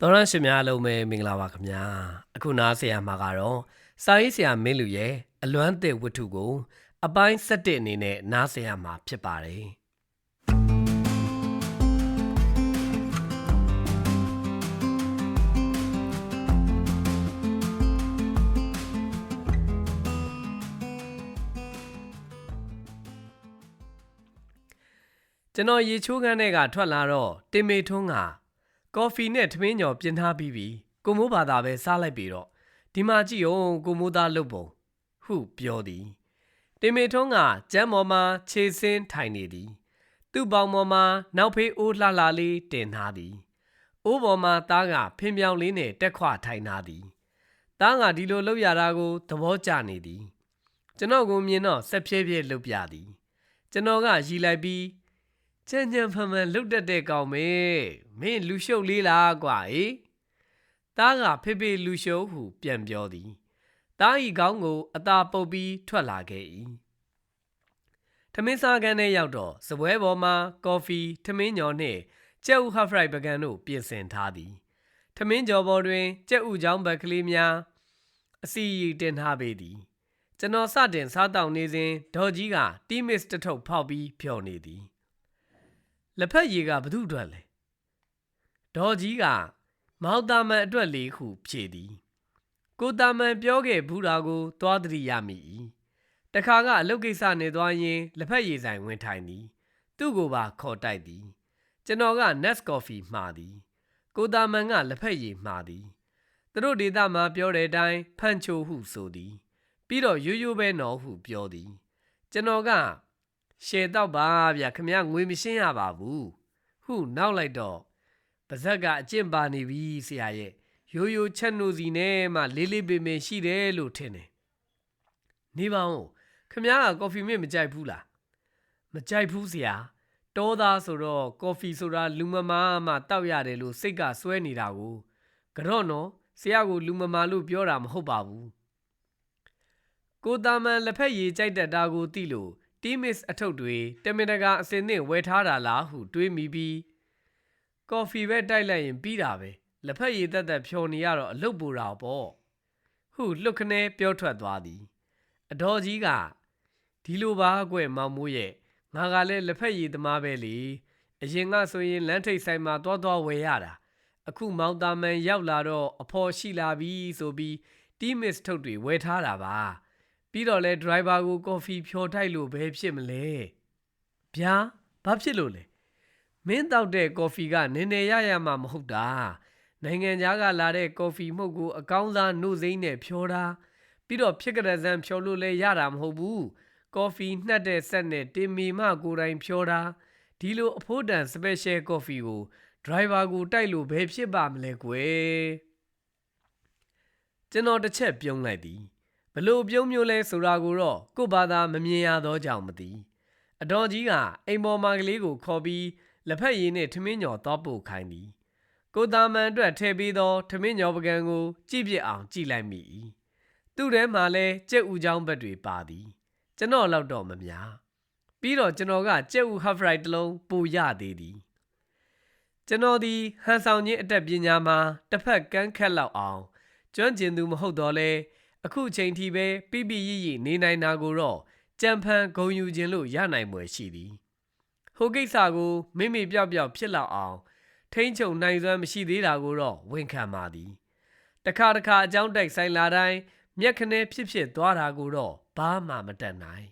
တော်ရရှိများလုံးပဲမင်္ဂလာပါခင်ဗျာအခုနားဆရာမှာကတော့စာရေးဆရာမင်းလူရဲ့အလွမ်းတဲ့ဝတ္ထုကို အပိုင်း7အနေနဲ့နားဆရာမှာဖြစ်ပါတယ် ကျွန်တော်ရေချိုးခန်းထဲကထွက်လာတော့တင်မေထွန်းကကော်ဖီနဲ့ထမင်းညော်ပြင်ထားပြီးပြီကိုမိုးဘာသာပဲစားလိုက်ပြီတော့ဒီမှာကြည့်အောင်ကိုမိုးသားလုပ်ပုံဟုပြောသည်တင်မေထွန်းကကျမ်းပေါ်မှာခြေစင်းထိုင်နေသည် သူ့ပေါင်ပေါ်မှာနောက်ဖေးအိုးလှလှလေးတင်ထားသည်အိုးပေါ်မှာသားကဖင်ပြောင်လေးနဲ့တက်ခွထိုင်ထားသည်သားကဒီလိုလှုပ်ရတာကိုသဘောကျနေသည် ကျွန်တော်ကိုမြင်တော့ဆက်ဖြည်းဖြည်းလှုပ်ပြသည် ကျွန်တော်ကရီလိုက်ပြီး ကြံ့ကြံ့ဖန်ဖန်လှုပ်တတ်တဲ့ကောင်မေမင်းလူရှုပ်လေးလားကွာဟေးသားကဖေဖေလူရှုပ်ဟုပြန်ပြောသည်သားဤကောင်းကိုအသာပုတ်ပြီးထွက်လာခဲ့၏ထမင်းစားကန်းထဲရောက်တော့စပွဲပေါ်မှာကော်ဖီထမင်းညော်နှင့်ကြက်ဥဟဖရိုက်ပကံတို့ပြင်ဆင်ထားသည်ထမင်းကြော်ပေါ်တွင်ကြက်ဥချောင်းဘက်ကလေးများအစီရီတင်ထားပေသည်ကျွန်တော်စတင်စားတောက်နေစဉ်ဒေါ်ကြီးကတီးမစ်တစ်ထုပ်ဖောက်ပြီးဖြော်နေသည် လက်ဖက်ရည်ကဘသူအတွက်လဲဒေါ်ကြီးကမောင်တာမန်အတွက်လေဟုဖြေသည် ကိုတာမန်ပြောခဲ့ဘူးတာကို သွားသတိရမိ၏တခါကအလုပ်ကိစ္စနေသွားရင်လက်ဖက်ရည်ဆိုင်ဝင်ထိုင်သည် သူ့ကိုပါခေါ်တိုက်သည် ကျွန်တော်က Nest Coffee မှာသည် ကိုတာမန်ကလက်ဖက်ရည်မှာသည်သူတို့ဒေတာမှာပြောတဲ့အတိုင်းဖန်ချိုဟုဆိုသည် ပြီးတော့ရိုးရိုးပဲနော်ဟုပြောသည် ကျွန်တော်က ရှယ်တော့ပါဗျခမရငွေမရှင်းရပါဘူးဟုနောက်လိုက်တော့ပါဇက်ကအကျင့်ပါနေပြီဆရာရဲ့ရိုးရိုးချက်နိုစီနဲ့မှလေးလေးပင်ပင်ရှိတယ်လို့ထင်တယ်နေပါဦးခမရကကော်ဖီမစ်မကြိုက်ဘူးလားမကြိုက်ဘူးဆရာတောသားဆိုတော့ကော်ဖီဆိုတာလူမမာမှတောက်ရတယ်လို့စိတ်ကစွဲနေတာကိုကတော့နော်ဆရာကိုလူမမာလို့ပြောတာမဟုတ်ပါဘူးကိုတာမန်လက်ဖက်ရည်ကြိုက်တတ်တာကိုသိလို့ တီမစ်အထုပ်တွေတမင်တကာအစင်နဲ့ဝယ်ထားတာလားဟုတွေးမိပြီးကော်ဖီပဲတိုက်လိုက်ရင်ပြီးတာပဲလက်ဖက်ရည်တက်တက်ဖြော်နေရတော့အလုတ်ပူတာပေါ့ဟုလှုပ်ခနဲပြောထွက်သွားသည် အတော်ကြီးကဒီလိုပါကွမောင်မိုးရဲ့ငါကလည်းလက်ဖက်ရည်သမားပဲလေအရင်ကဆိုရင်လမ်းထိပ်ဆိုင်မှာသွားသွားဝယ်ရတာအခုမောင်တာမန်ရောက်လာတော့အဖော်ရှိလာပြီဆိုပြီးတီမစ်ထုတ်တွေဝယ်ထားတာပါ ပြီးတော့လဲဒရိုင်ဘာကိုကော်ဖီဖြော်ထိုက်လို့ဘယ်ဖြစ်မလဲဗျာဘာဖြစ်လို့လဲမင်းတောက်တဲ့ကော်ဖီကနည်းနည်းရရမှမဟုတ်တာနိုင်ငံခြားကလာတဲ့ကော်ဖီမှုတ်ကိုအကောင်းစားနှုတ်စိမ့်နဲ့ဖြော်တာပြီးတော့ဖြစ်ကြတဲ့ဇံဖြော်လို့လဲရတာမဟုတ်ဘူးကော်ဖီနှက်တဲ့ဆက်နဲ့တင်မီမကိုယ်တိုင်ဖြော်တာဒီလိုအဖို့တန်စပယ်ရှယ်ကော်ဖီကိုဒရိုင်ဘာကိုတိုက်လို့ဘယ်ဖြစ်ပါမလဲကွယ်ကျွန်တော်တစ်ချက်ပြုံးလိုက်သည် ဘလို့ပြုံးမျိုးလဲဆိုတာကိုတော့ကို့ဘာသာမမြင်ရသောကြောင့်မသိအတော်ကြီးကအိမ်ပေါ်မှာကလေးကိုခေါ်ပြီးလက်ဖက်ရည်နှင့်ထမင်းညော်သွားပို့ခိုင်းသည်ကိုတာမန်အတွက်ထည့်ပြီးသောထမင်းညော်ပကံကိုကြည့်ပြအောင်ကြည့်လိုက်မိ၏သူ့ထဲမှာလဲကြက်ဥချောင်းဘက်တွေပါသည်ကျွန်တော်လောက်တော့မများပြီးတော့ကျွန်တော်ကကြက်ဥဟဖရိုက်တစ်လုံးပိုရသေးသည်ကျွန်တော်ဒီဟန်ဆောင်ခြင်းအတက်ပညာမှာတစ်ဖက်ကန်းခက်လောက်အောင်ကျွမ်းကျင်သူမဟုတ်တော့လဲ အခုချိန်ထိပဲပြပြရရနေနိုင်တာကိုတော့ကြံဖန်ဂုံယူခြင်းလို့ရနိုင်ွယ်ရှိသည်ဟိုကိစ္စကိုမိမိပြောက်ပြောက်ဖြစ်လောက်အောင်ထိမ့်ချုံနိုင်စွမ်းမရှိသေးတာကိုတော့ဝန်ခံပါသည်တခါတခါအကြောင်းတိုက်ဆိုင်လာတိုင်းမျက်ခနဲဖြစ်ဖြစ်သွားတာကိုတော့ဘာမှမတတ်နိုင်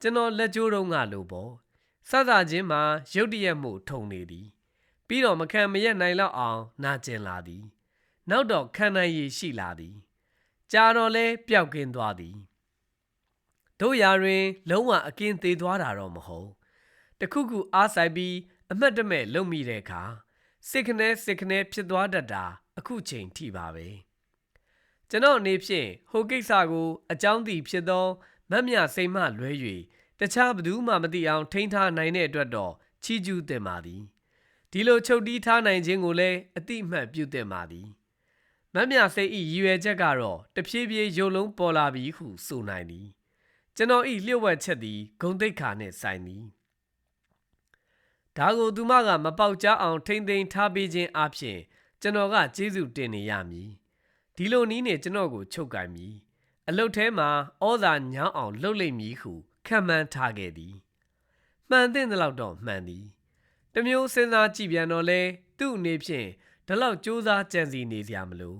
ကျွန်တော်လက်ကြိုးတုံးကလို့ပေါ့စသချင်းမှာရုတ်တရက်မှုထုံနေသည် ပြီးတော့မခံမရက်နိုင်လောက်အောင်နာကျင်လာသည် နောက်တော့ခံနိုင်ရည်ရှိလာသည် ကြာတော့လဲပျောက်ကင်းသွားသည်တို့ရာတွင် လုံးဝအကင်းသေးသွားတာတော့မဟုတ်တခုခုအားဆိုင်ပြီးအမတ်တမဲ့လုံမိတဲ့အခါစိတ်ခနဲစိတ်ခနဲဖြစ်သွားတတ်တာအခုချိန်ထိပါပဲကျွန်တော်အနေဖြင့်ဟိုကိစ္စကိုအကြောင်းသိဖြစ်သောမတ်မြစိမ်မှလွဲ၍တခြားဘသူမှမသိအောင်ထိန်းထားနိုင်တဲ့အတွက်တော့ချီးကျူးတင်ပါသည်ဒီလိုချုပ်တီးထားနိုင်ခြင်းကိုလည်းအတိအမှတ်ပြုတင်ပါသည် မတ်မြစိတ်ဤရည်ရွယ်ချက်ကတော့တဖြည်းဖြည်းရုပ်လုံးပေါ်လာပြီဟုဆိုနိုင်သည်ကျွန်တော်ဤလျှို့ဝှက်ချက်သည်ဂုံတိတ်ခါနှင့်ဆိုင်သည်ဒါကိုသူမကမပေါက်ကြားအောင်ထိမ့်သိမ်းထားပေးခြင်းအပြင်ကျွန်တော်ကကျေးဇူးတင်နေရမည်ဒီလိုနည်းနဲ့ကျွန်တော်ကိုချုပ်ကင်မည်အလုတ်ထဲမှာဩဇာညောင်းအောင်လှုပ်လိမ့်မည်ဟုခံမှန်းထားခဲ့သည်မှန်တဲ့လောက်တော့မှန်သည်တမျိုးစဉ်းစားကြည့်ပြန်တော့လဲသူ့အနေဖြင့် ဒီလောက်စူးစမ်းကြံစီနေစရာမလို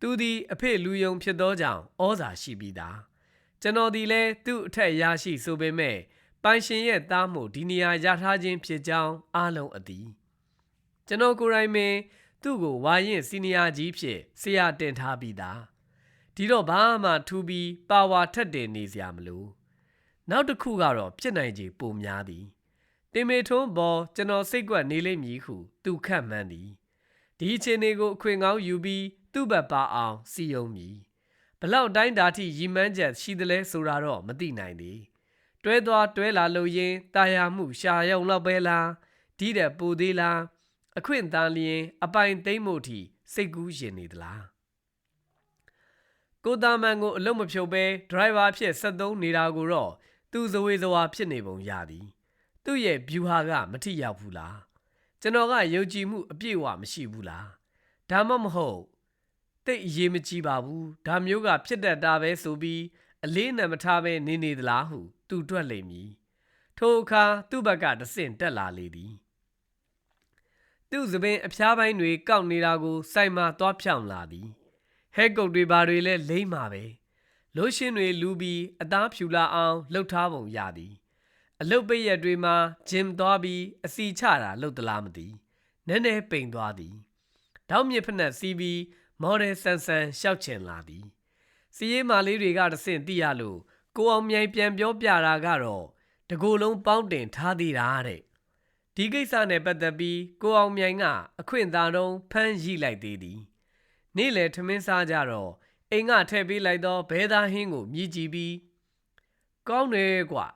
သူသည်အဖေလူယုံဖြစ်သောကြောင့်ဩဇာရှိပြီးသားကျွန်တော်ဒီလဲသူ့အထက်ရရှိဆိုပေမဲ့ပိုင်ရှင်ရဲ့သားမှုဒီနေရာရထားခြင်းဖြစ်ကြောင်းအားလုံးအသည်ကျွန်တော်ကိုယ်တိုင်ပင်သူ့ကိုဝါရင်စီနီယာကြီးဖြစ်ဆရာတင်ထားပြီးသားဒီတော့ဘာမှထူပြီးပါဝါထက်တင်နေစရာမလိုနောက်တစ်ခုကတော့ပြစ်နိုင်ခြေပိုများသည်တင်မေထွန်းပေါ်ကျွန်တော်စိတ်ကွက်နေလိမ့်မည်ဟုသူခန့်မှန်းသည် ဒီအခြေအနေကိုအခွင့်ကောင်းယူပြီးသူ့ဘက်ပါအောင်စီယုံမည်ဘလောက်တိုင်းဓာတိရီမန်းချက်ရှိသလဲဆိုတာတော့မသိနိုင်သေးတွဲသွားတွဲလာလို့ရင်တာယာမှုရှာရောက်လောက်ပဲလားဒီတဲ့ပူသေးလားအခွင့်အသားလျင် အပိုင်သိမ့်မှုထိစိတ်ကူးရင်နေသလားကိုတာမန်ကိုအလုံးမဖြုတ်ပဲဒရိုင်ဘာဖြစ်73နေတာကိုတော့သူဇဝေဇဝါဖြစ်နေပုံရသည် သူ့ရဲ့ဗျူဟာကမထိရောက်ဘူးလား ကျွန်တော်ကယုံကြည်မှုအပြည့်အဝမရှိဘူးလားဒါမှမဟုတ်တိတ်အရေးမကြီးပါဘူးဒါမျိုးကဖြစ်တတ်တာပဲဆိုပြီးအလေးနံမထားပဲနေနေသလားဟုသူတွက်လိမ့်မည်ထိုအခါသူ့ဘက်ကတဆင့်တက်လာလေသည်သူ့သပင်အဖျားပိုင်းတွေကောက်နေတာကိုစိုက်မှသွားဖြောင်းလာသည်ဟဲကုတ်တွေဘာတွေလဲလိမ့်မှာပဲလို့ရှင်တွေလူပြီးအသားဖြူလာအောင်လှုပ်ထားပုံရသည် အလုတ်ပိတ်ရက်တွေမှာဂျင်သွားပြီးအစီချတာလှုပ်သလားမသိနည်းနည်းပိန်သွားသည်တောက်မြစ်ဖက်နဲ့စီးပြီးမော်ဒယ်ဆန်ဆန်ရှောက်ချင်လာသည်စီးရေးမာလေးတွေကတဆင့်သိရလို့ကိုအောင်မြိုင်ပြန်ပြောပြတာကတော့တကူလုံးပေါင်းတင်ထားသေးတာတဲ့ဒီကိစ္စနဲ့ပတ်သက်ပြီးကိုအောင်မြိုင်ကအခွင့်အသာတုံးဖမ်းရိလိုက်သေးသည်နေ့လေထမင်းစားကြတော့အိမ်ကထည့်ပေးလိုက်တော့ဘဲသားဟင်းကိုမြည်ကြည့်ပြီးကောင်းတယ်ကွာ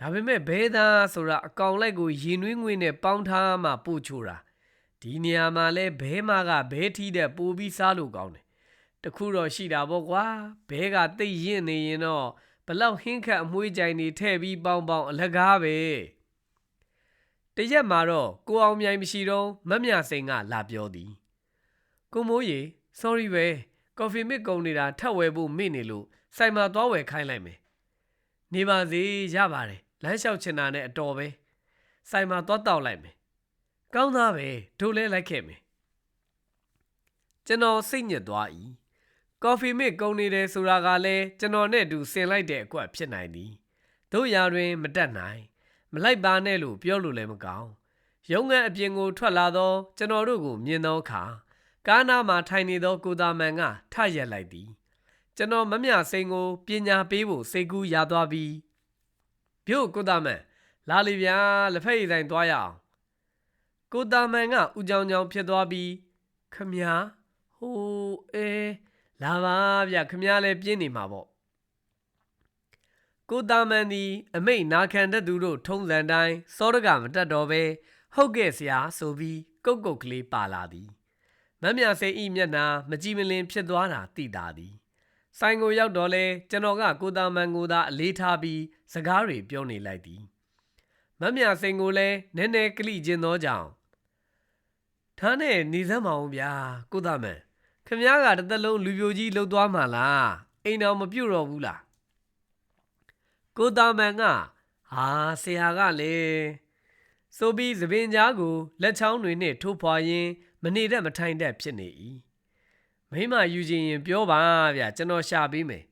ဒါပေမဲ့ဘဲသားဆိုတာအကောင်လိုက်ကိုရင်နွေးငွေနဲ့ပေါင်းထားမှပို့ချိုးတာဒီနေရာမှာလဲဘဲမကဘဲထီးတဲ့ပိုပြီးစားလို့ကောင်းတယ်တခုတော့ရှိတာပေါ့ကွာဘဲကတိတ်ရင့်နေရင်တော့ဘလောက်ဟင်းခတ်အမွှေးကြိုင်နေထဲ့ပြီးပေါင်းပေါင်းအလကားပဲတရက်မှာတော့ကိုအောင်မြိုင်မရှိတော့မတ်မြစိန်ကလာပြောသည်ကိုမိုးရေ sorry ပဲကော်ဖီမစ်ကုန်နေတာထပ်ဝယ်ဖို့မေ့နေလို့စိုင်မှာသွားဝယ်ခိုင်းလိုက်မယ်နေပါစေရပါတယ် လမ်းလျှောက်ချင်တာနဲ့အတော်ပဲစိုင်မှာသွားတောက်လိုက်မယ်ကောင်းသားပဲတို့လဲလိုက်ခဲ့မယ်ကျွန်တော်စိတ်ညစ်သွား၏ကော်ဖီမစ်ကုန်နေတယ်ဆိုတာကလည်းကျွန်တော်နဲ့အတူဆင်လိုက်တဲ့အကွက်ဖြစ်နိုင်သည်တို့ရာတွင်မတက်နိုင်မလိုက်ပါနဲ့လို့ပြောလို့လည်းမကောင်းရုံးငန်းအပြင်ကိုထွက်လာသောကျွန်တော်တို့ကိုမြင်သောအခါကားနားမှာထိုင်နေသောကိုသားမန်ကထရက်လိုက်သည်ကျွန်တော်မမြစိန်ကိုပညာပေးဖို့စိတ်ကူးရသွားပြီး ပြို့ကိုသားမန်လာလီဗျာလက်ဖက်ရည်ဆိုင်သွားရအောင်ကိုသားမန်ကဦးကြောင်ကြောင်ဖြစ်သွားပြီးခမညာဟိုအေးလာပါဗျခမညာလည်းပြင်းနေမှာပေါ့ကိုသားမန်သည်အမိတ်နာခံတဲ့သူတို့ထုံးစံတိုင်းစောရကမတက်တော့ပဲဟုတ်ကဲ့ဆရာဆိုပြီးကုတ်ကုတ်ကလေးပါလာသည်မမြစိန်ဤမျက်နှာမကြည်မလင်ဖြစ်သွားတာသိတာသည် ဆိုင်ကိုရောက်တော့လဲကျွန်တော်ကကိုသားမန်ကိုသာအလေးထားပြီးစကားတွေပြောနေလိုက်သည်မမြစိန်ကိုလည်းနည်းနည်းကလိကျင်သောကြောင့်ထားနဲ့နေစမ်းမအောင်ဗျာကိုသားမန်ခမည်းကတစ်သက်လုံးလူပြိုကြီးလှုပ်သွားမှလားအိမ်တော်မပြုတ်တော့ဘူးလားကိုသားမန်ကဟာဆရာကလည်းဆိုပြီးသပင်ကြားကိုလက်ချောင်းတွေနဲ့ထိုးဖွာရင်းမနေတတ်မထိုင်တတ်ဖြစ်နေ၏ မိမယူခြင်းရင်ပြောပါဗျာကျွန်တော်ရှာပေးမယ်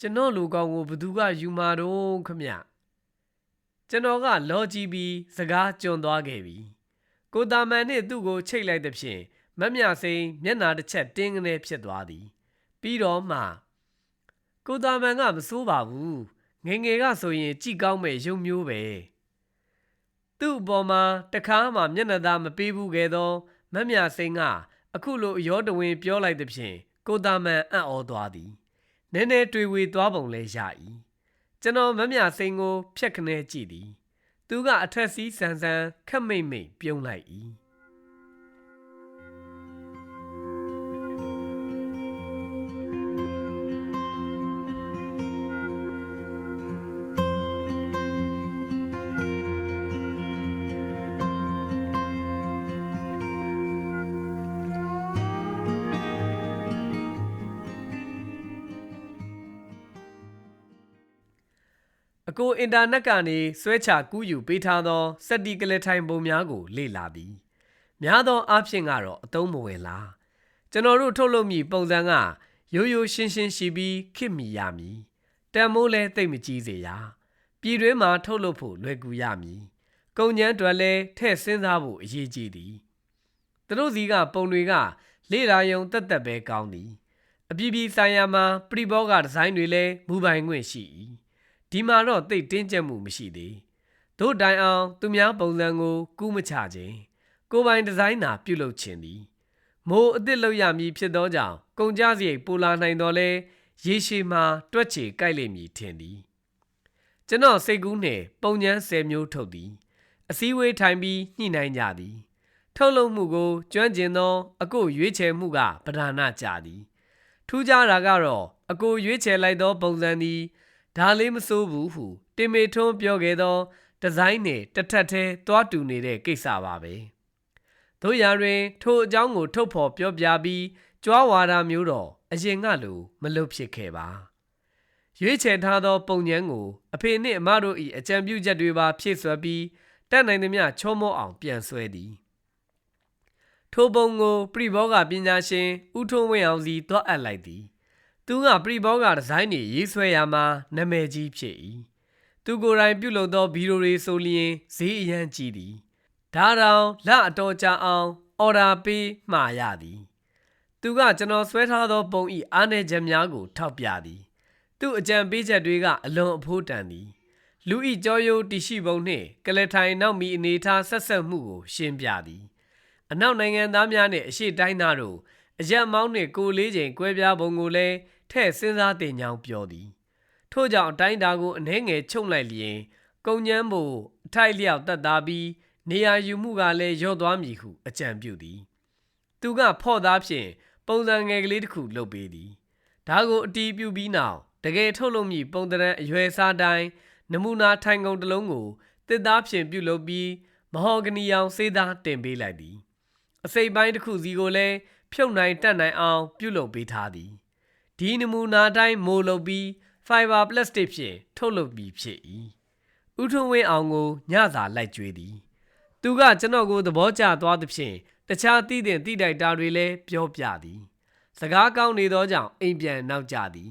ကျွန်တော်လူကောင်းကိုဘသူကယူมาတော့ခမကျွန်တော်ကလောကြည့်ပြီးစကားကြွန်သွားခဲ့ပြီကိုတာမန်နဲ့သူ့ကိုချိတ်လိုက်တဲ့ဖြင့်မမြစိန်မျက်နာတစ်ချက်တင်းကနေဖြစ်သွားသည် ပြီးတော့မှကိုတာမန်ကမစိုးပါဘူးငငယ်ကဆိုရင်ကြည်ကောင်းမဲ့ရုံမျိုးပဲသူ့အပေါ်မှာတခါမှမျက်နှာသားမပေးဘူးခဲ့သောမမြစိန်က အခုလိုအယောတဝင်ပြောလိုက်သဖြင့်ကိုတာမန်အံ့ဩသွားသည်နည်းနည်းတွေ့ဝေသွားပုံလဲရ၏ကျွန်တော်မမြစိန်ကို ဖြက်ခနဲကြည့်သည် သူကအထက်စီးဆန်ဆန်ခက်မိတ်မိတ်ပြုံးလိုက်၏ အကိုအင်တာနက်ကနေဆွဲချကူးယူပေးထားသောစက်တီကလထိုင်ပုံများကို လေ့လာသည်များသောအားဖြင့်ကတော့အသုံးမဝင်လားကျွန်တော်တို့ထုတ်လုပ်မည့်ပုံစံကရိုးရိုးရှင်းရှင်းရှိပြီးခစ်မိရမည်တန်မိုးလဲတိတ်မကြီးစေရပြည်တွင်းမှာထုတ်လုပ်ဖို့လွယ်ကူရမည်ကုန်ကျန်းတွေလည်းထည့်စဉ်းစားဖို့အရေးကြီးသည်သူတို့စီကပုံတွေက လေ့လာယုံတက်တက်ပဲကောင်းသည်အပြည်ပြည်ဆိုင်ရာမှာပရိဘောဂဒီဇိုင်းတွေလည်းမူပိုင်ခွင့်ရှိ၏ ဒီမှာတော့တိတ်တင်းကျပ်မှုမရှိသေးတို့တိုင်အောင်သူများပုံစံကို ကူးမချခြင်းကိုယ်ပိုင်ဒီဇိုင်းသာပြုလုပ်ခြင်းသည်မိုးအစ်စ်လောက်ရမည်ဖြစ်သောကြောင့်ကုန်ကြစရိတ်ပိုလာနိုင်တော်လဲရေရှည်မှာတွက်ချေကြိုက်လိမ့်မည်ထင်သည်ကျွန်တော်စိတ်ကူးနှင့်ပုံညမ်း၁၀မျိုးထုတ်သည်အစည်းအဝေးထိုင်ပြီးညှိနှိုင်းကြသည် ထုတ်လုပ်မှုကိုကျွမ်းကျင်သောအကိုရွေးချယ်မှုကပဓာနာကြသည် ထူးခြားတာကတော့အကိုရွေးချယ်လိုက်သောပုံစံသည် ဒါလေးမစိုးဘူးဟုတင်မေထွန်းပြောခဲ့သောဒီဇိုင်းနှင့်တစ်ထပ်သေးသွားတူနေတဲ့ကိစ္စပါပဲတို့ရာတွင် ထိုအကြောင်းကို ထုတ်ဖော်ပြောပြပြီးကြွားဝါဒမျိုးတော့အရင်ကလိုမလုပ်ဖြစ်ခဲ့ပါရွေးချယ်ထားသော ပုံညံကို အဖေနှင့်အမတို့၏အကြံပြုချက်တွေပါဖြည့်ဆွဲပြီးတက်နိုင်သမျှချောမောအောင်ပြန်ဆွဲသည်ထိုပုံကိုပရိဘောဂပညာရှင်ဦးထွန်းဝင်းအောင်စီတွားအပ်လိုက်သည် သူကပရိဘောဂဒီဇိုင်းတွေရေးဆွဲရမှာနာမည်ကြီးဖြစ်၏သူကိုယ်တိုင်ပြုလုပ်သောဗီဒီယိုတွေဆိုလျင်ဈေးအရန်ကြီးသည်ဒါတောင်လအတော်ကြာအောင်အော်ဒါပေးမှာရသည် သူကကျွန်တော်ဆွဲထားသောပုံဤအားနည်းချက်များကို ထောက်ပြသည် သူ့အကြံပေးချက်တွေကအလွန်အဖိုးတန်သည် လူဤကြောယိုတရှိပုံနှင့်ကလထိုင်နောက်မီအနေထားဆက်ဆက်မှုကို ရှင်းပြသည် အနောက်နိုင်ငံသားများနှင့်အရှိတိုင်းသားတို့ အရက်မောင်းနှင့်ကိုလေးချိန်ကွဲပြားပုံကိုလည်းထဲ့စဉ်းစားတင်ကြောင်းပြောသည်ထို့ကြောင့်အတိုင်းဒါကိုအနှဲငယ်ချုပ်လိုက်လျင်ကုံညမ်းဖို့အထိုက်လျောက်တက်သားပြီးနေရာယူမှုကလည်းရော့သွားမည်ဟုအကြံပြုသည် သူကဖော့သားဖြင့်ပုံစံငယ်ကလေးတစ်ခုလုပ်ပေးသည်ဒါကိုအတီးပြုပြီးနောက်တကယ်ထုတ်လုပ်မည့်ပုံတရံအရွယ်စားတိုင်းနမူနာထိုင်ကုန်တစ်လုံးကိုတစ်သားဖြင့်ပြုလုပ်ပြီးမဟော်ဂနီအောင်စေးသားတင်ပေးလိုက်သည်အစိပ်ပိုင်းတစ်ခုစီကိုလည်း ဖြုတ်နိုင်တတ်နိုင်အောင်ပြုလုပ်ပေးထားသည်ဒီနမူနာတိုင်းမိုးလုပ်ပြီး fiber plastic ဖြင့်ထုတ်လုပ်ပြီးဖြစ်၏ဥထုံဝင်းအောင်ကိုညစာလိုက်ကြွေးသည် သူကကျွန်တော်ကိုသဘောကျသွားသဖြင့်တခြားတည်တဲ့တိတိုက်တာတွေလည်းပြောပြသည် စကားကောင်းနေသောကြောင့်အိမ်ပြန်နောက်ကြသည်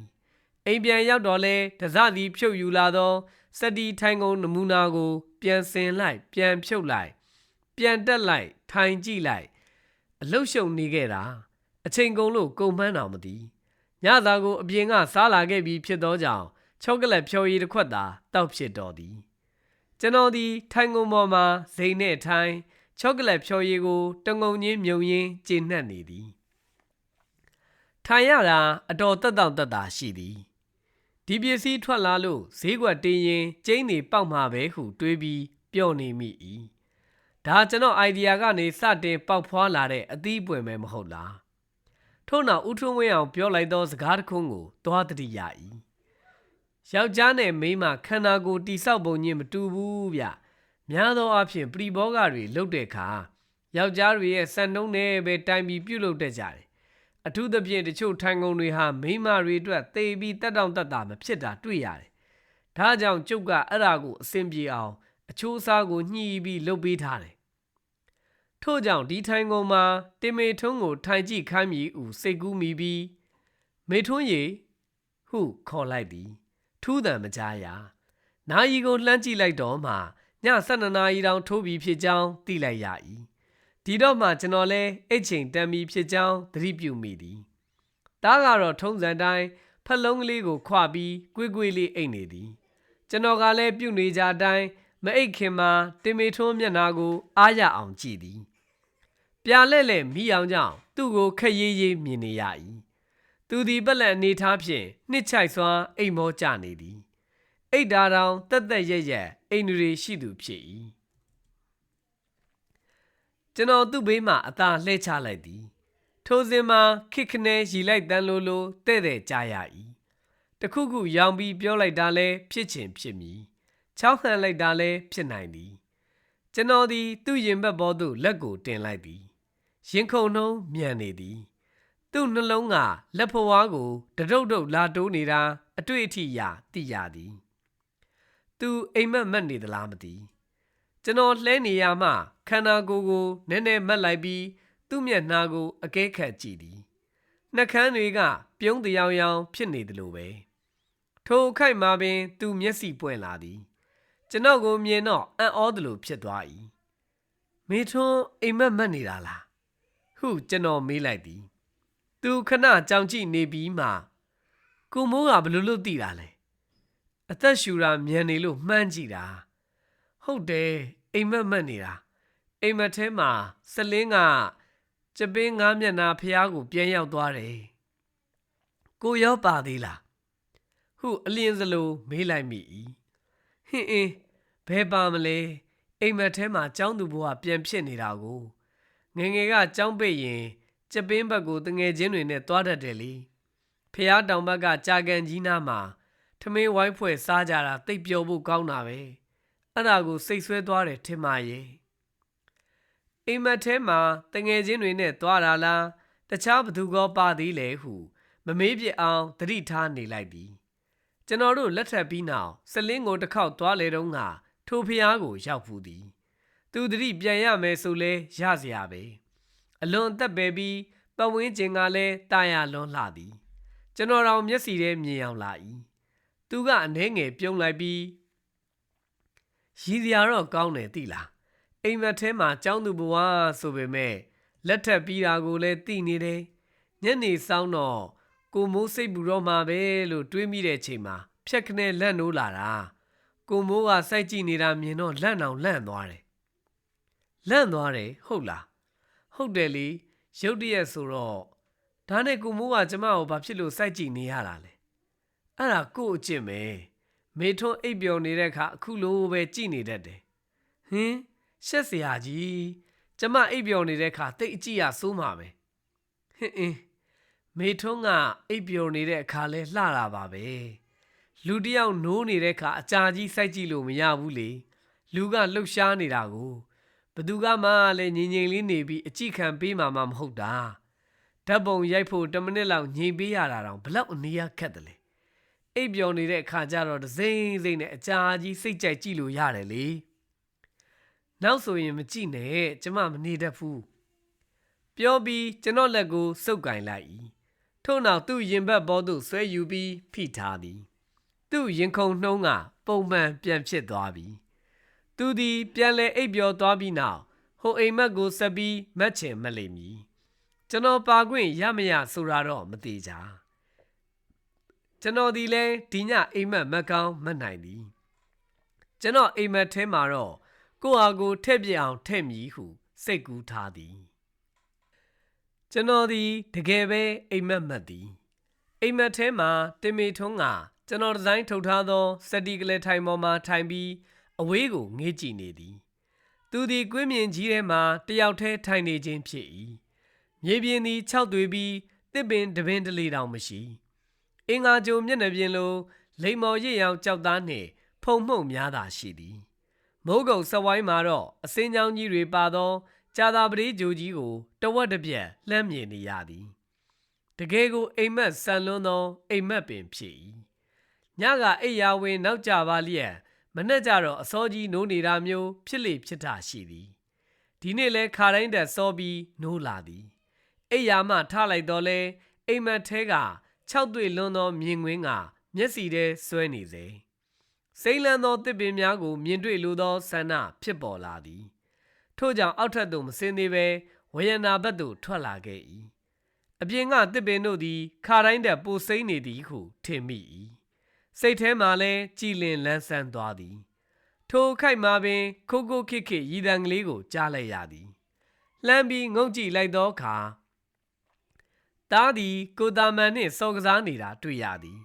အိမ်ပြန်ရောက်တော့လဲတစသည်ဖြုတ်ယူလာသောစက်တီထိုင်ကုန်နမူနာကို ပြန်ဆင်လိုက် ပြန်ဖြုတ်လိုက် ပြန်တက်လိုက် ထိုင်ကြည့်လိုက် အလုတ်ရှုံနေခဲ့တာအချိန်ကုန်လို့ကုန်မှန်းတော်မသိညသာကိုအပြင်ကစားလာခဲ့ပြီးဖြစ်သောကြောင့်ချောကလက်ဖြော်ရည်တစ်ခွက်သာတောက်ဖြစ်တော်သည်ကျွန်တော်သည်ထိုင်ကုန်ပေါ်မှာဇိမ်နဲ့ထိုင်ချောကလက်ဖြော်ရည်ကိုတငုံချင်းမြုံရင်းကျေနှက်နေသည်ထိုင်ရတာအတော်တက်တောင့်တက်တာရှိသည်ဒီပစ္စည်းထွက်လာလို့ဈေးကွက်တင်းရင်ကျင်းနေပေါက်မှာပဲဟုတွေးပြီးပျော့နေမိ၏ ဒါကျွန်တော်အိုင်ဒီယာကနေစတင်ပေါက်ဖွာလာတဲ့အသီးပွင့်ပဲမဟုတ်လားထို့နောက်ဦးထွန်းဝင်းအောင်ပြောလိုက်သောစကားတစ်ခုကိုသွားတတိရ၏ယောက်ျားနဲ့မိန်းမခန္ဓာကိုယ်တိဆောက်ပုံချင်းမတူဘူးဗျများသောအားဖြင့်ပရိဘောဂတွေလုတ်တဲ့အခါယောက်ျားတွေရဲ့စံနှုန်းနဲ့ပဲတိုင်ပြီးပြုတ်လုတ်တတ်ကြတယ်အထူးသဖြင့်တချို့ထိုင်ကုန်တွေဟာမိန်းမတွေအတွက်သေပြီးတက်တောင့်တက်တာမဖြစ်တာတွေ့ရတယ်ဒါကြောင့်ကျုပ်ကအဲ့ဒါကိုအဆင်ပြေအောင် အချိုးအစားကိုညှိပြီးလုပ်ပေးထားတယ်ထို့ကြောင့်ဒီထိုင်ကုန်မှာတင်မေထွန်းကိုထိုင်ကြည့်ခိုင်းမိဦးစိတ်ကူးမိပြီးမေထွန်းရေဟုခေါ်လိုက်သည်ထူးတံမကြားရနာယီကိုလှမ်းကြည့်လိုက်တော့မှည12နာရီတောင်ထိုးပြီးဖြစ်ကြောင်းသိလိုက်ရ၏ဒီတော့မှကျွန်တော်လဲအိတ်ချိန်တန်ပြီးဖြစ်ကြောင်းသတိပြုမိသည်တားကတော့ထုံးစံတိုင်းဖက်လုံးကလေးကိုခွပြီးကွေးကွေးလေးအိတ်နေသည်ကျွန်တော်ကလည်းပြုတ်နေကြတိုင်း မအိတ်ခင်မှာတင်မေထွန်းမျက်နာကို အားရအောင်ကြည့်သည်ပြာလဲ့လဲ့မိအောင်ကြောင့်သူ့ကိုခက်ရေးရေးမြင်နေရ၏သူသည်ပလက်အနေထားဖြင့်နှစ်ချိုက်စွာအိမ်မောကြနေသည်အိတ်ဒါတောင်တက်တက်ရက်ရက်အိမ်တွေရှိသူဖြစ်၏ကျွန်တော်သူ့ဘေးမှအသာလှဲချလိုက်သည်ထိုစဉ်မှာခိခနဲရီလိုက်တန်းလိုလိုတဲ့တဲ့ကြားရ၏တခုခုရောင်ပြီးပြောလိုက်တာလဲဖြစ်ချင်ဖြစ်မည် ချောင်းဟန်လိုက်တာလဲဖြစ်နိုင်သည်ကျွန်တော်သည်သူ့ရင်ဘက်ပေါ်သို့လက်ကိုတင်လိုက်သည်ရင်ခုန်နှုံးမြန်နေသည် သူ့နှလုံးကလက်ဖွားကိုတရုတ်တုတ်လာတိုးနေတာအတွေ့အထိရာသိရသည် သူအိမ်မက်မက်နေသလားမသိကျွန်တော်လှဲနေရမှခန္ဓာကိုယ်ကိုနည်းနည်းမက်လိုက်ပြီးသူ့မျက်နှာကိုအကဲခတ်ကြည့်သည်နှကန်းတွေကပြုံးတယောင်ယောင်ဖြစ်နေတယ်လို့ပဲထိုအခိုက်မှာပင် သူမျက်စိပွင့်လာသည် ကျွန်တော်ကိုမြင်တော့အံ့ဩသလိုဖြစ်သွား၏မေထွန်းအိမ်မက်မက်နေတာလားဟုကျွန်တော်မေးလိုက်သည် သူခဏကြောင်ကြည့်နေပြီးမှကိုမိုးကဘလို့လို့သိတာလဲအသက်ရှူတာမြန်နေလို့မှန်းကြည့်တာဟုတ်တယ်အိမ်မက်မက်နေတာအိမ်မက်ထဲမှာစလင်းကကျပင်းငါးမျက်နှာဖျားကိုပြန်ရောက်သွားတယ်ကိုရောပါသေးလားဟုအလင်းစလိုမေးလိုက်မိ၏ ဟင်းအင်းဘယ်ပါမလဲအိမ်မက်ထဲမှာចောင်းသူဘဝပြန်ဖြစ်နေတာကိုငယ်ငယ်ကចောင်းပိတ်ရင်ကျပင်းဘက်ကိုတငယ်ချင်းတွေနဲ့တွားတတ်တယ်လေဖျားတောင်ဘက်ကကြာကန်ကြီးနားမှာထမင်းဝိုင်းဖွဲ့စားကြတာတိတ်ပျော်ဖို့ကောင်းတာပဲအဲ့ဒါကိုစိတ်ဆွဲသွားတယ်ထင်ပါရဲ့အိမ်မက်ထဲမှာတငယ်ချင်းတွေနဲ့တွားတာလားတခြားဘသူကောပါသေးလဲဟု မမေးပြအောင်သတိထားနေလိုက်သည် ကျွန်တော်တို့လက်ထပ်ပြီးနောက်စလင်းကိုတစ်ခေါက်သွားလေတုန်းကထိုဖျားကိုရောက်ဖူးသည် သူသတိပြန်ရမယ်ဆိုလဲရစရာပဲအလွန်အသက်ပဲပြီးပတ်ဝန်းကျင်ကလည်းတာယာလွန်လှသည်ကျွန်တော်တော်မျက်စီထဲမြင်အောင်လာ၏သူကအနှဲငယ်ပြုံးလိုက်ပြီးရည်စရာတော့ကောင်းတယ်သိလားအိမ်မက်ထဲမှာចောင်းသူဘဝဆိုပေမဲ့လက်ထပ်ပြီးတာကိုလည်းသိနေတယ်ညနေဆောင်တော့ ကိုမိုးစိတ်ပူတော့မှာပဲလို့တွေးမိတဲ့ချိန်မှာဖြက်ခနဲ့လန့်နိုးလာတာကိုမိုးကစိုက်ကြည့်နေတာမြင်တော့လန့်အောင်လန့်သွားတယ်လန့်သွားတယ်ဟုတ်လားဟုတ်တယ်လေရုတ်တရက်ဆိုတော့ဒါနဲ့ကိုမိုးကကျမကိုဘာဖြစ်လို့စိုက်ကြည့်နေရတာလဲအဲ့ဒါကို့အကျင့်ပဲမေထွန်းအိပ်ပျော်နေတဲ့အခါအခုလိုပဲကြည်နေတတ်တယ်ဟင်းရှက်စရာကြီးကျမအိပ်ပျော်နေတဲ့အခါတိတ်အကြည့်ရဆိုးမှာပဲဟင်းအင်း မေထွန်းကအိပ်ပျော်နေတဲ့အခါလဲလှတာပါပဲလူတယောက်နိုးနေတဲ့အခါအကြာကြီးစိုက်ကြည့်လို့မရဘူးလေလူကလှုပ်ရှားနေတာကိုဘသူကမှလည်းငြိမ်ငြိမ်လေးနေပြီးအကြည့်ခံပေးမှာမှမဟုတ်တာဓာတ်ပုံရိုက်ဖို့10မိနစ်လောက်ငြိမ်ပေးရတာတောင်ဘလောက်အနည်းရခက်တယ်လေအိပ်ပျော်နေတဲ့အခါကျတော့ဒစိမ့်စိမ့်နဲ့အကြာကြီးစိတ်ကြိုက်ကြည့်လို့ရတယ်လေနောက်ဆိုရင်မကြည့်နဲ့ကျမမနေတတ်ဘူးပြောပြီးကျွန်တော်လက်ကိုစုပ်ကင်လိုက်၏ ထို့နောက်သူ့ရင်ဘတ်ဘောသို့ဆွဲယူပြီးဖိထားသည် သူ့ရင်ခုန်နှုံးကပုံမှန်ပြန်ဖြစ်သွားပြီသူသည်ပြန်လဲအိပ်ပျော်သွားပြီးနောက်ဟိုအိမ်မက်ကိုဆက်ပြီးမက်ချင်မလိမ့်မည်ကျွန်တော်ပါခွင့်ရမရဆိုတာတော့မသေးကြကျွန်တော်ဒီလဲဒီညအိမ်မက်မကောင်းမနိုင်သည်ကျွန်တော်အိမ်မက်ထဲမှာတော့ကိုဟာကိုထည့်ပြအောင်ထည့်မည်ဟုစိတ်ကူးထားသည် ကျွန်တော်ဒီတကယ်ပဲအိမ်မက်မက်သည်အိမ်မက်ထဲမှာတင်မေထွန်းကကျွန်တော်ဒီဇိုင်းထုတ်ထားသောစက်တီကလေးထိုင်ပေါ်မှာထိုင်ပြီးအဝေးကိုငေးကြည့်နေသည်သူသည်ကွင်းမြင်ကြီးထဲမှာတယောက်တည်းထိုင်နေခြင်းဖြစ်၏မြေပြင်သည်ခြောက်သွေးပြီးတစ်ပင်တပင်တလေတောင်မရှိ အင်္ဂါကြိုမျက်နှာပြင်လိုလိမ္မော်ရစ်ရောင်ကြောက်သားနှင့်ဖုံမှုန့်များသာရှိသည်မိုးကုံစဝိုင်းမှာတော့အစင်းချောင်းကြီးတွေပါသော ကြာသာပတိဂျိုကြီးကိုတဝက်တစ်ပြက်လှမ်းမြင်နေရသည်တကယ်ကိုအိမ်မက်ဆန်လွန်းသောအိမ်မက်ပင်ဖြစ်၏ညကအိယာဝင်နောက်ကြပါလျက်မနဲ့ကြတော့အစောကြီးနိုးနေတာမျိုးဖြစ်လေဖြစ်တာရှိသည်ဒီနေ့လဲခါတိုင်းတက်စောပြီးနိုးလာသည်အိယာမှထားလိုက်တော့လဲအိမ်မက်ထဲက၆တွေ့လွန်းသောမြင်ကွင်းကမျက်စီထဲဆွဲနေစေစိမ့်လန်းသောတစ်ပင်များကိုမြင်တွေ့လိုသောဆန္ဒဖြစ်ပေါ်လာသည် ထို့ကြောင့်အောက်ထပ်သို့မဆင်းသေးပဲဝယနာဘက်သို့ထွက်လာခဲ့၏အပြင်ကတစ်ပင်တို့သည်ခါတိုင်းတက်ပိုစိမ့်နေသည်ဟုထင်မိ၏စိတ်ထဲမှလည်းကြည်လင်လန်းဆန်းသွားသည် ထိုခိုက်မှာပင်ခိုးခိုးခစ်ခစ်ရည်တံကလေးကိုကြားလိုက်ရသည်လှမ်းပြီးငုံကြည့်လိုက်သောအခါသားသည်ကိုတာမန်နှင့်စော်ကစားနေတာတွေ့ရသည်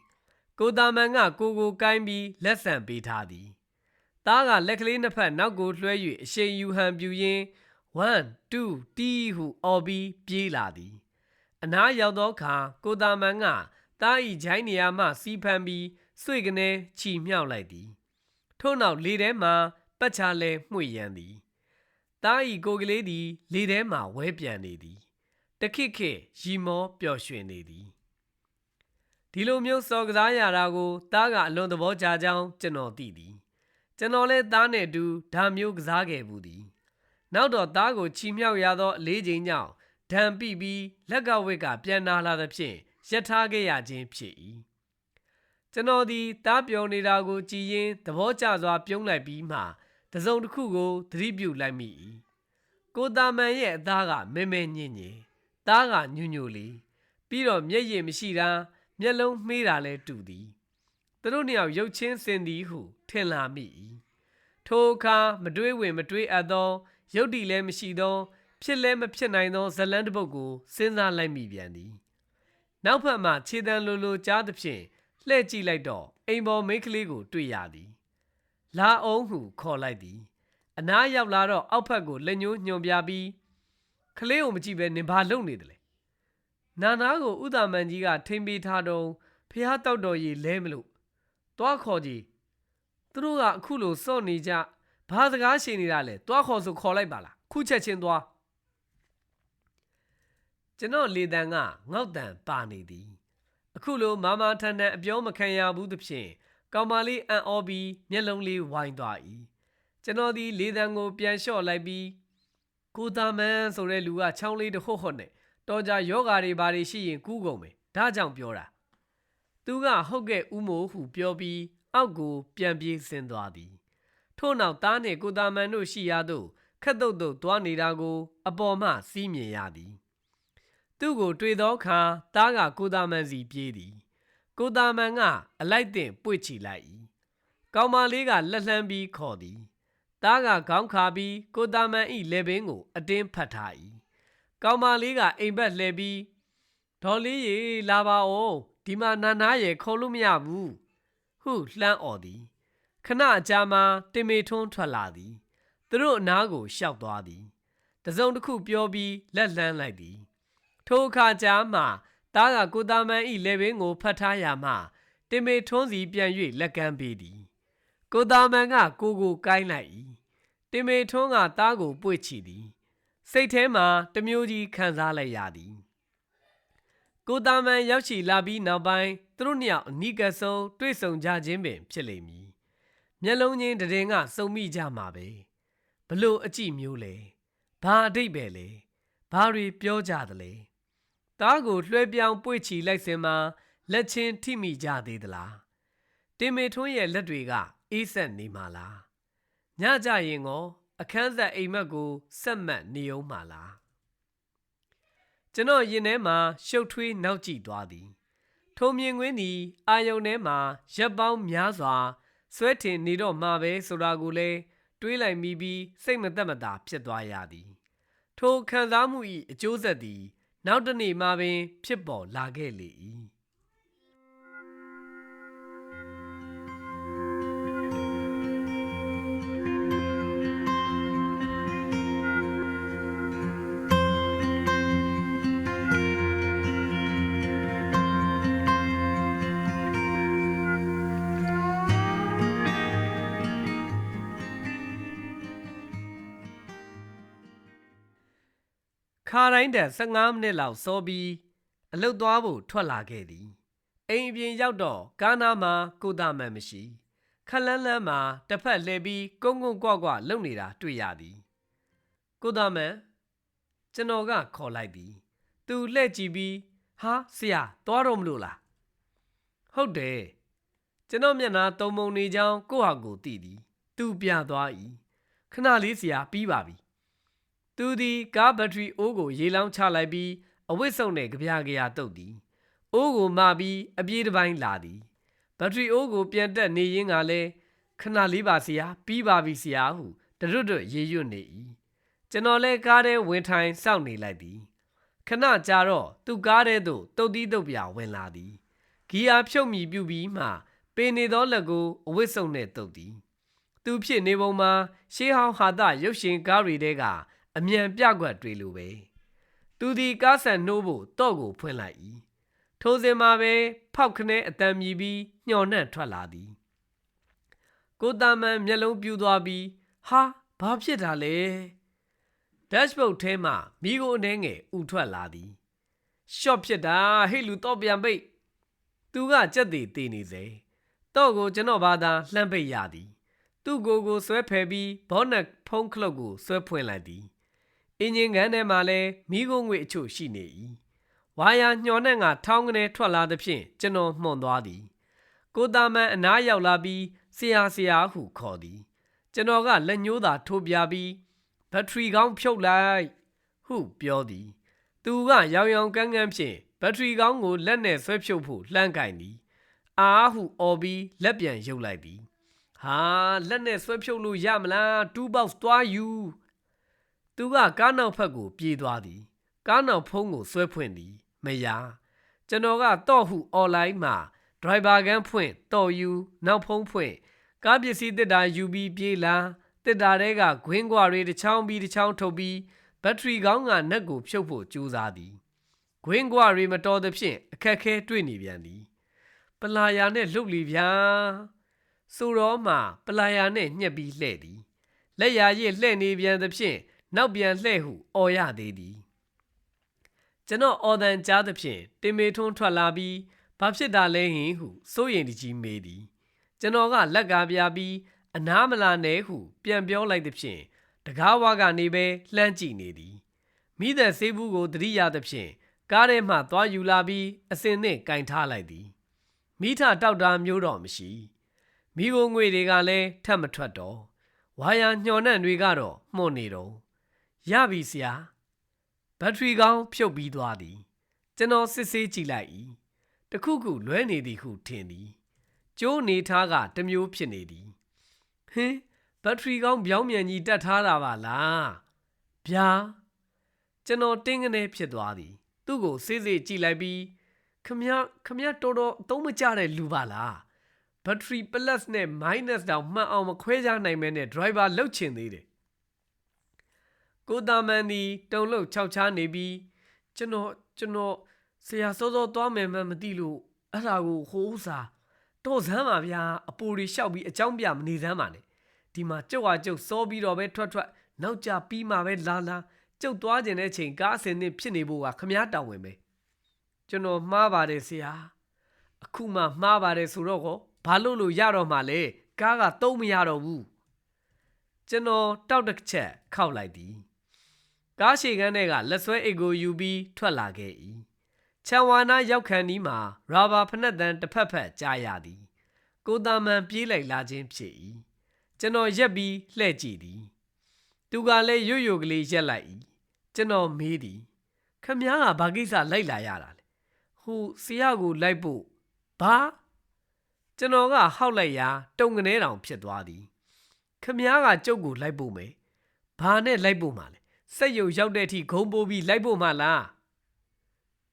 ကိုတာမန်ကကိုကိုကိုင်းပြီးလက်ဆံပေးထားသည် သားကလက်ကလေးနှစ်ဖက်နောက်ကိုလွှဲ၍အရှိန်ယူဟန်ပြူရင်း1 2တီးဟုအော်ပြီးပြေးလာသည် အနားရောက်သောအခါကိုတာမန်ကသားဤဂျိုင်းနေရာမှစီးဖမ်းပြီးစွေကနေချီမြောက်လိုက်သည်ထို့နောက်လေထဲမှပတ်ချလဲမှွေရန်သည်သားဤကိုကလေးသည်လေထဲမှဝဲပြန်နေသည်တခိခိရီမောပျော်ရွှင်နေသည်ဒီလိုမျိုးစော်ကစားရတာကိုသားကအလွန်သဘောကျကြောင်းကျွန်တော်သိသည် ကျွန်တော်လည်းသားနဲ့အတူဓာမျိုးကစားခဲ့ဘူးသည်နောက်တော့သားကိုချီမြောက်ရသောအလေးချိန်ကြောင့်ဓာပိပြီးလက်ကဝက်ကပြန်နာလာသဖြင့်ယက်ထားခဲ့ရခြင်းဖြစ်၏ကျွန်တော်သည်သားပြောနေတာကိုကြည်ရင်သဘောကျစွာပြုံးလိုက်ပြီးမှတစုံတစ်ခုကိုသတိပြုလိုက်မိ၏ကိုတာမန်ရဲ့အသားကမဲမဲညင်ညင်သားကညွညွလေးပြီးတော့မျက်ရည်မရှိတာမျက်လုံးမှေးတာလည်းတူသည်သူတို့နှစ်ယောက်ရုပ်ချင်းစင်သည်ဟု ထင်လာမိ၏ထိုအခါမတွေးဝင်မတွေးအပ်သောရုပ်တည်လည်းမရှိသော ဖြစ်လည်းမဖြစ်နိုင်သောဇလန်းတစ်ပုဒ်ကိုစဉ်းစားလိုက်မိပြန်သည်နောက်ဖက်မှခြေတံလိုလိုကြားသဖြင့်လှဲ့ကြည့်လိုက်တော့အိမ်ပေါ်မိန်းကလေးကို တွေ့ရသည် လာအောင်ဟုခေါ်လိုက်သည် အနားရောက်လာတော့အောက်ဖက်ကိုလက်ညှိုးညွှန်ပြပြီးကလေးကိုမကြည့်ပဲနင်ဘာလုပ်နေတယ်လဲနာနာကိုဥဒ္ဒါမန်ကြီးကထိမ့်ပေးထားတော့ဖះတောက်တော်ကြီးလဲမလို့တွားခေါ်ကြီး သူတို့ကအခုလိုစော့နေကြဘာစကားရှိနေတာလဲတွားခေါ်ဆိုခေါ်လိုက်ပါလားခုချက်ချင်းတွားကျွန်တော်လေတံကငေါက်တံပါနေသည်အခုလိုမာမာထန်ထန်အပြောမခံရဘူးသဖြင့်ကောင်မလေးအံ့ဩပြီးမျက်လုံးလေးဝိုင်းသွား၏ကျွန်တော်ဒီလေတံကိုပြန်လျှော့လိုက်ပြီးကိုသားမန်းဆိုတဲ့လူကချောင်းလေးတစ်ဟွတ်ဟွတ်နဲ့တော်ကြယောဂါတွေဘာတွေရှိရင်ကူးကုန်မယ်ဒါကြောင့်ပြောတာသူကဟုတ်ကဲ့ဥမို့ဟုပြောပြီး အောက်ကို ပြန်ပြေးဆင်းသွားသည် ထို့နောက်သားနှင့်ကိုသားမန်းတို့ရှိရသို့ခက်တုတ်တုတ်သွားနေတာကို အပေါ်မှစီးမြင်ရသည် သူ့ကိုတွေ့သောအခါသားကကိုသားမန်းစီပြေးသည် ကိုသားမန်းကအလိုက်တင်ပွေ့ချီလိုက်၏ကောင်မလေးကလက်လှမ်းပြီးခေါ်သည်သားကခေါင်းခါပြီးကိုသားမန်းဤလေပင်ကို အတင်းဖတ်ထား၏ကောင်မလေးကအိမ်ဘက်လှည့်ပြီးဒေါ်လေးရေလာပါဦးဒီမှာနာနာရေခေါ်လို့မရဘူး ဟုလှမ်းអော်သည်ခဏအကြာမှတင်မေထွန်းထွက်လာသည်သူတို့အနားကိုရှောက်သွားသည်တစုံတစ်ခုပြောပြီးလက်လှမ်းလိုက်သည်ထိုအခါကြာမှသားကကိုသားမန်းဤလေပင်ကိုဖတ်ထားရမှတင်မေထွန်းစီပြန်၍လက်ကမ်းပေးသည်ကိုသားမန်းကကိုကိုကိုင်းလိုက်၏တင်မေထွန်းကသားကိုပွေ့ချီသည်စိတ်ထဲမှာတမျိုးကြီးခံစားလိုက်ရသည်ကိုတာမန်ရောက်ချီလာပြီးနောက်ပိုင်း သူတို့နှစ်ယောက်အနီးကပ်ဆုံးတွေ့ဆုံကြခြင်းပင်ဖြစ်လိမ့်မည်မျက်လုံးချင်းတည်ငါစုံမိကြမှာပဲဘလို့အကြည့်မျိုးလဲဘာအတိတ်ပဲလဲဘာတွေပြောကြသလဲတားကိုလွှဲပြောင်းပွေ့ချီလိုက်စင်မှာလက်ချင်းထိမိကြသေးသလားတင်မေထွန်းရဲ့လက်တွေကအေးဆက်နေမှာလားညကြရင်ကောအခန်းဆက်အိမ်မက်ကိုဆက်မှတ်နေအောင်မှာလားကျွန်တော်ရင်ထဲမှာရှုပ်ထွေးနောက်ကျသွားသည် ထုံမြင်ကွင်းသည်အာယုန်ထဲမှာရက်ပေါင်းများစွာဆွဲထင်နေတော့မှာပဲဆိုတာကိုလည်းတွေးလိုက်မိပြီးစိတ်မသက်မသာဖြစ်သွားရသည် ထိုခံစားမှု၏အကျိုးဆက်သည် နောက်တစ်နေ့မှပင် ဖြစ်ပေါ်လာခဲ့လေ၏ ခါတိုင်းတန်15မိနစ်လောက်စောပြီးအလုတ်သွားဖို့ထွက်လာခဲ့သည်အိမ်အပြင်ရောက်တော့ကားနာမှာကိုသားမှန်မရှိခလန်းလန်းမှာတစ်ဖက်လှည့်ပြီးကုန်းကုန်းကွကွလုံနေတာတွေ့ရသည်ကိုသားမှန်ကျွန်တော်ကခေါ်လိုက်သည်သူလှည့်ကြည့်ပြီးဟာဆရာသွားတော့မလို့လားဟုတ်တယ်ကျွန်တော်မျက်နှာတုံမုံနေကြောင်းကိုဟာကိုသိသည် သူပြသွား၏ခဏလေးဆရာပြီးပါပြီ သူသည်ကားဘက်ထရီအိုးကိုရေလောင်းချလိုက်ပြီးအဝတ်စုံနဲ့ကြပြကြရတုတ်သည်အိုးကိုမပြီးအပြေးတစ်ပိုင်းလာသည်ဘက်ထရီအိုးကိုပြန်တက်နေရင်းကလည်းခဏလေးပါဆရာပြီးပါပြီဆရာဟုတရွတ်ရွတ်ရေရွတ်နေ၏ကျွန်တော်လည်းကားထဲဝင်ထိုင်စောင့်နေလိုက်သည်ခဏကြာတော့သူ့ကားထဲသို့တုတ်တီးတုတ်ပြဝင်လာသည်ဂီယာဖြုတ်မိပြုပြီးမှပင်နေသောလက်ကိုအဝတ်စုံနဲ့တုတ်သည် သူဖြစ်နေပုံမှာရှေးဟောင်းဟာသရုပ်ရှင်ကားတွေတဲက အမြန်ပြကွက်တွေလိုပဲသူသည်ကားဆန်နှိုးဖို့တော့ကိုဖွင့်လိုက်၏ထိုစဉ်မှာပဲဖောက်ခနဲအတံမြည်ပြီးညှော်နှံ့ထွက်လာသည်ကိုတာမန်မျက်လုံးပြူသွားပြီးဟာဘာဖြစ်တာလဲဒက်ဘုတ်ထဲမှမိကိုအနှဲငယ်ဥထွက်လာသည်ရှော့ဖြစ်တာဟိတ်လူတော့ပြန်ပိတ်သူကကြက်သေးသေးနေစေတော့ကိုကျွန်တော်ဘာသာလှမ်းပိတ်ရသည် သူ့ကိုယ်ကိုဆွဲဖယ်ပြီးဘောနက်ဖုံးခလုတ်ကိုဆွဲဖွင့်လိုက်သည် အင်ဂျင်ကန်ထဲမှာလည်းမိခိုးငွေအချို့ရှိနေ၏ဝါယာညှော်နှံ့ကထောင်းကနေထွက်လာသဖြင့်ကျွန်တော်မှွန်သွားသည်ကိုတာမန်အနားရောက်လာပြီးဆရာဆရာဟုခေါ်သည်ကျွန်တော်ကလက်ညှိုးသာထိုးပြပြီးဘက်ထရီကောင်းဖြုတ်လိုက်ဟုပြောသည် သူကရောင်ရောင်ကန်းကန်းဖြင့်ဘက်ထရီကောင်းကိုလက်နဲ့ဆွဲဖြုတ်ဖို့လှမ်းကင်သည်အာဟုအော်ပြီးလက်ပြန်ရုပ်လိုက်သည်ဟာလက်နဲ့ဆွဲဖြုတ်လို့ရမလား2 box သွားယူ သူကကားနောက်ဖက်ကို ပြေးသွားသည် ကားနောက်ဖုံးကိုဆွဲဖွင့်သည်မရကျွန်တော်ကတော့ဟုအွန်လိုင်းမှာဒရိုင်ဘာကန်ဖွင့်တော်ယူနောက်ဖုံးဖွင့်ကားပစ္စည်းတစ်တာယူပြီးပြေးလာတစ်တာတဲကဂွင်းကွာတွေတစ်ချောင်းပြီးတစ်ချောင်းထုတ်ပြီးဘက်ထရီကောင်းကနက်ကိုဖြုတ်ဖို့ကြိုးစားသည်ဂွင်းကွာတွေမတော်သဖြင့်အခက်ခဲတွေ့နေပြန်သည် ပလာယာနဲ့လှုပ်လီဗျာဆိုတော့မှပလာယာနဲ့ညှက်ပြီးလှဲ့သည်လက်ရာရစ်လှဲ့နေပြန်သဖြင့် နောက်ပြန်လှဲ့ဟုအော်ရသေးသည်ကျွန်တော်အော်တန်ကြားသဖြင့်တင်မေထွန်းထွက်လာပြီးဘာဖြစ်တာလဲဟင်ဟုစိုးရင်တကြီးမေးသည်ကျွန်တော်ကလက်ကားပြပြီးအနားမလာနဲ့ဟု ပြန်ပြောလိုက်သဖြင့်တကားဝါကနေပဲလှမ်းကြည့်နေသည်မိသက်ဆေးဘူးကိုတတိယသဖြင့်ကားထဲမှသွားယူလာပြီးအစင်နဲ့ကင်ထားလိုက်သည်မိထတောက်တာမျိုးတော့မရှိမိโกငွေတွေကလည်းထပ်မထွက်တော့ဝါယာညှော်နှံ့တွေကတော့မှုန်နေတော့ ရပြီဆရာဘက်ထရီကောင်းဖြုတ်ပြီးသွားသည် ကျွန်တော်စစ်ဆေးကြည့်လိုက်၏တခုခုလွဲနေသည်ဟုထင်သည်ကျိုးနေထားကတစ်မျိုးဖြစ်နေသည်ဟင်းဘက်ထရီကောင်းပြောင်းမြန်ကြီးတက်ထားတာပါလားဗျာကျွန်တော်တင်းကနေဖြစ်သွားသည် သူ့ကိုစေးစေးကြည့်လိုက်ပြီးခမရခမရတော်တော်အသုံးမကျတဲ့လူပါလားဘက်ထရီ plus နဲ့ minus တောင်မှန်အောင်မခွဲခြားနိုင်မဲနဲ့ driver လှုပ်ချင်သေးတယ် ကိုတာမန်ဒီတုံလှုပ်ခြောက်ချားနေပြီးကျွန်တော်ကျွန်တော်ဆရာစောစောသွားမယ်မှမသိလို့အဲ့ဒါကိုဟိုးစားတော့စမ်းပါဗျာအပူတွေလျှောက်ပြီးအကြောင်းပြမနေစမ်းပါနဲ့ဒီမှာကျုပ်ဟာကျုပ်စောပြီးတော့ပဲထွက်ထွက်နောက်ကြပြီးမှပဲလာလာကျုပ်သွားခြင်းတဲ့ချိန်ကားအစင်နဲ့ဖြစ်နေဖို့ကခမားတောင်းဝင်ပဲကျွန်တော်မှားပါတယ်ဆရာအခုမှမှားပါတယ်ဆိုတော့ကောဘာလို့လို့ရတော့မှလဲကားကသုံးမရတော့ဘူးကျွန်တော်တောက်တစ်ချက်ခောက်လိုက်သည် ကားရှေကန်းထဲကလက်ဆွဲအိတ်ကိုယူပြီးထွက်လာခဲ့၏ချံဝါနာရောက်ခံဒီမှာရာဘာဖနက်တန်တစ်ဖက်ဖက်ကြားရသည် ကိုတာမန်ပြေးလိုက်လာခြင်းဖြစ်၏ကျွန်တော်ရက်ပြီးလှဲ့ကြည့်သည် သူကလည်းရွရွကလေးရက်လိုက်၏ကျွန်တော်မေးသည်ခမည်းကဘာကိစ္စလိုက်လာရတာလဲဟိုဆရာကိုလိုက်ဖို့ဘာကျွန်တော်ကဟောက်လိုက်ရာတုံကနေတောင်ဖြစ်သွားသည် ခမည်းကကျုပ်ကိုလိုက်ဖို့မယ်ဘာနဲ့လိုက်ဖို့မှာလဲ စက်ရုပ်ရောက်တဲ့အထိဂုံပိုးပြီးလိုက်ဖို့မှလား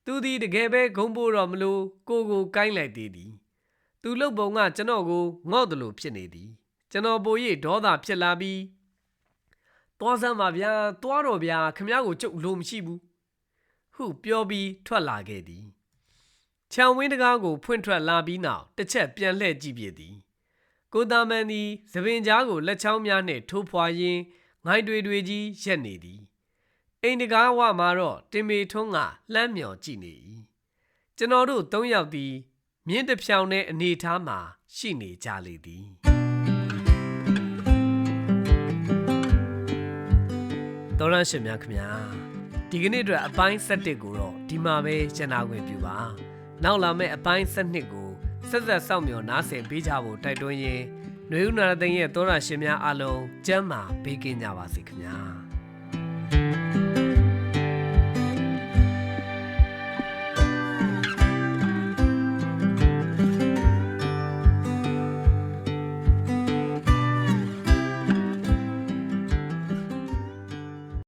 သူဒီတကယ်ပဲဂုံပိုးတော့မလို့ကိုကိုကိုင်းလိုက်သေးသည်သူလုတ်ပုံကကျွန်တော်ကိုငေါ့တယ်လို့ဖြစ်နေသည်ကျွန်တော်ပိုရိဒေါသဖြစ်လာပြီးသွားစမ်းပါဗျာသွားတော့ဗျာခမည်းကိုကျုပ်လိုမရှိဘူးဟုပြောပြီးထွက်လာခဲ့သည်ခြံဝင်းတကားကိုဖွင့်ထွက်လာပြီးနောက်တစ်ချက်ပြန်လှည့်ကြည့်ပြသည်ကိုတာမန်သည်သပင်ကြားကိုလက်ချောင်းများနှင့်ထိုးဖွာရင်း ငိုင်းတွေတွေကြီးရက်နေသည်အိမ်တကားဝမှာတော့တင်မေထွန်းကလှမ်းမြော်ကြည့်နေ၏ကျွန်တော်တို့၃ယောက်သည်မြင်းတစ်ဖြောင်တဲ့အနေထားမှာရှိနေကြလေသည်တော်ရရှိမြခင်ဗျာဒီကနေ့အတွက်အပိုင်း7ကိုတော့ဒီမှာပဲကျန်တာခွင့်ပြုပါနောက်လာမယ့်အပိုင်း7ကိုဆက်ဆက်စောင့်မျှော်နားဆင်ပေးကြဖို့တိုက်တွန်းရင်း ຫນွေဦးနာရသိန်းရဲ့သောတာရှင်များအားလုံးကျမ်းမာပေးကင်းကြပါစေခင်ဗျာ။